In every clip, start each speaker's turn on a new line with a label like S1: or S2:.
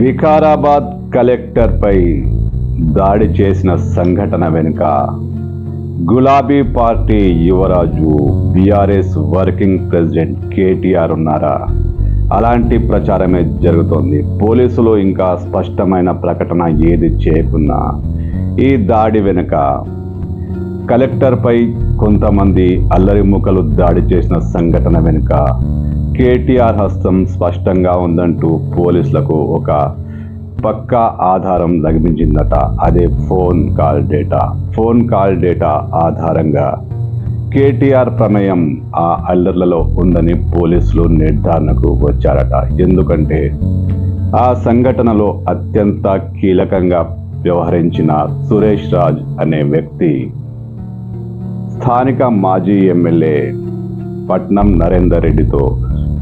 S1: వికారాబాద్ కలెక్టర్పై దాడి చేసిన సంఘటన వెనుక గులాబీ పార్టీ యువరాజు బీఆర్ఎస్ వర్కింగ్ ప్రెసిడెంట్ కేటీఆర్ ఉన్నారా? అలాంటి ప్రచారమే జరుగుతోంది. పోలీసులు ఇంకా స్పష్టమైన ప్రకటన ఏది చేయకున్నా ఈ దాడి వెనుక కలెక్టర్పై కొంతమంది అల్లరి ముఖలు దాడి చేసిన సంఘటన వెనుక కేటీఆర్ హస్తం స్పష్టంగా ఉందంటూ పోలీసులకు ఒక పక్కా ఆధారం లభించిందట. అదే phone call data. Phone call data ఆధారంగా కేటీఆర్ ప్రమేయం ఆ అల్లర్లలో ఉందని పోలీసులు నిర్ధారణకు వచ్చారట. ఎందుకంటే ఆ సంఘటనలో అత్యంత కీలకంగా వ్యవహరించిన సురేష్ రాజ్ అనే వ్యక్తి స్థానిక మాజీ ఎమ్మెల్యే పట్నం నరేందర్ రెడ్డితో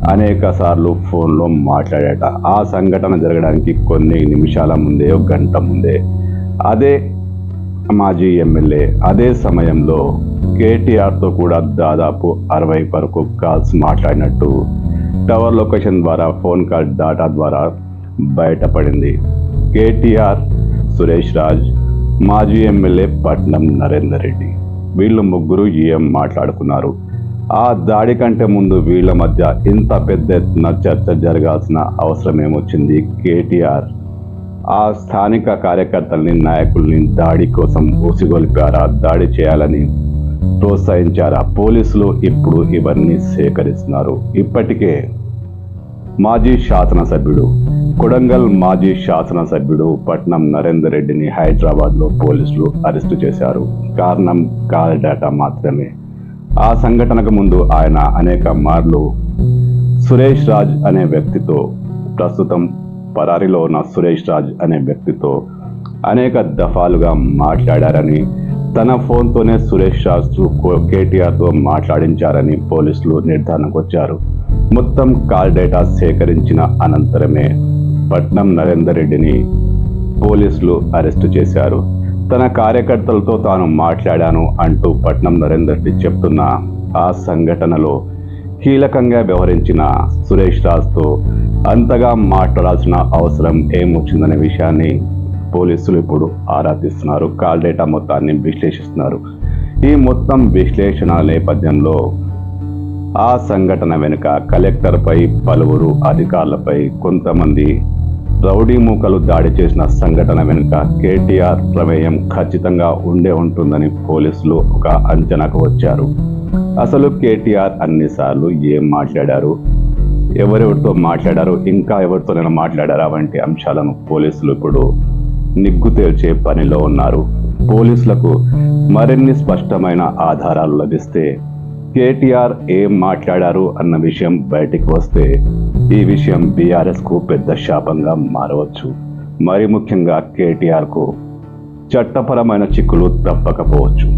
S1: అనేక సార్లు ఫోన్లో మాట్లాడాట. ఆ సంఘటన జరగడానికి కొన్ని నిమిషాల ముందే ఒక గంట ముందే అదే మాజీ ఎమ్మెల్యే అదే సమయంలో కేటీఆర్తో కూడా దాదాపు అరవై వరకు కాల్స్ మాట్లాడినట్టు టవర్ లొకేషన్ ద్వారా ఫోన్ కాల్ డాటా ద్వారా బయటపడింది. కేటీఆర్ సురేష్ రాజ్ మాజీ ఎమ్మెల్యే పట్నం నరేందర్ రెడ్డి. వీళ్ళు ముగ్గురు ఏం మాట్లాడుకున్నారు. ఆ దాడి కంటే ముందు వీళ్ళ మధ్య ఇంత పెద్ద ఎత్తున చర్చ జరగాల్సిన అవసరం ఏమొచ్చింది కేటీఆర్? ఆ స్థానిక కార్యకర్తల్ని నాయకుల్ని దాడి కోసం ఊసిగొలిపారా? దాడి చేయాలని ప్రోత్సహించారా? పోలీసులు ఇప్పుడు ఇవన్నీ సేకరిస్తున్నారు. ఇప్పటికే మాజీ శాసనసభ్యుడు కొడంగల్ మాజీ శాసనసభ్యుడు పట్నం నరేందర్ రెడ్డిని హైదరాబాద్లో పోలీసులు అరెస్టు చేశారు. కారణం కాల్ డేటా మాత్రమే. ఆ సంఘటనకు ముందు ఆయన అనేక మార్లు సురేష్ రాజ్ అనే వ్యక్తితో ప్రస్తుతం పరారిలో ఉన్న సురేష్ రాజ్ అనే వ్యక్తితో అనేక దఫాలుగా మాట్లాడారని తన ఫోన్తోనే సురేష్ రాజ్ కేటీఆర్తో మాట్లాడించారని పోలీసులు నిర్ధారణకు వచ్చారు. మొత్తం కాల్ డేటా సేకరించిన అనంతరమే పట్నం నరేందర్ రెడ్డిని పోలీసులు అరెస్టు చేశారు. తన కార్యకర్తలతో తాను మాట్లాడాను అంటూ పట్నం నరేందర్ రెడ్డి చెప్తున్న ఆ సంఘటనలో కీలకంగా వ్యవహరించిన సురేష్ రాజ్తో అంతగా మాట్లాడాల్సిన అవసరం ఏమొచ్చిందనే విషయాన్ని పోలీసులు ఇప్పుడు ఆరా తీస్తున్నారు. కాల్ డేటా మొత్తాన్ని విశ్లేషిస్తున్నారు. ఈ మొత్తం విశ్లేషణ నేపథ్యంలో ఆ సంఘటన వెనుక కలెక్టర్పై పలువురు అధికారులపై కొంతమంది రౌడీ మూకలు దాడి చేసిన సంఘటన వెనుక కేటీఆర్ ప్రమేయం ఖచ్చితంగా ఉండే ఉంటుందని పోలీసులు ఒక అంచనాకు వచ్చారు. అసలు కేటీఆర్ అన్నిసార్లు ఏం మాట్లాడారు? ఎవరెవరితో మాట్లాడారు? ఇంకా ఎవరితోనైనా మాట్లాడారా? వంటి అంశాలను పోలీసులు ఇప్పుడు నిగ్గు తేల్చే పనిలో ఉన్నారు. పోలీసులకు మరిన్ని స్పష్టమైన ఆధారాలు లభిస్తే కేటీఆర్ ఏం మాట్లాడారు అన్న విషయం బయటికి వస్తే ఈ విషయం బీఆర్ఎస్కు పెద్ద శాపంగా మారవచ్చు. మరి ముఖ్యంగా కేటీఆర్కు చట్టపరమైన చిక్కులు తప్పకపోవచ్చు.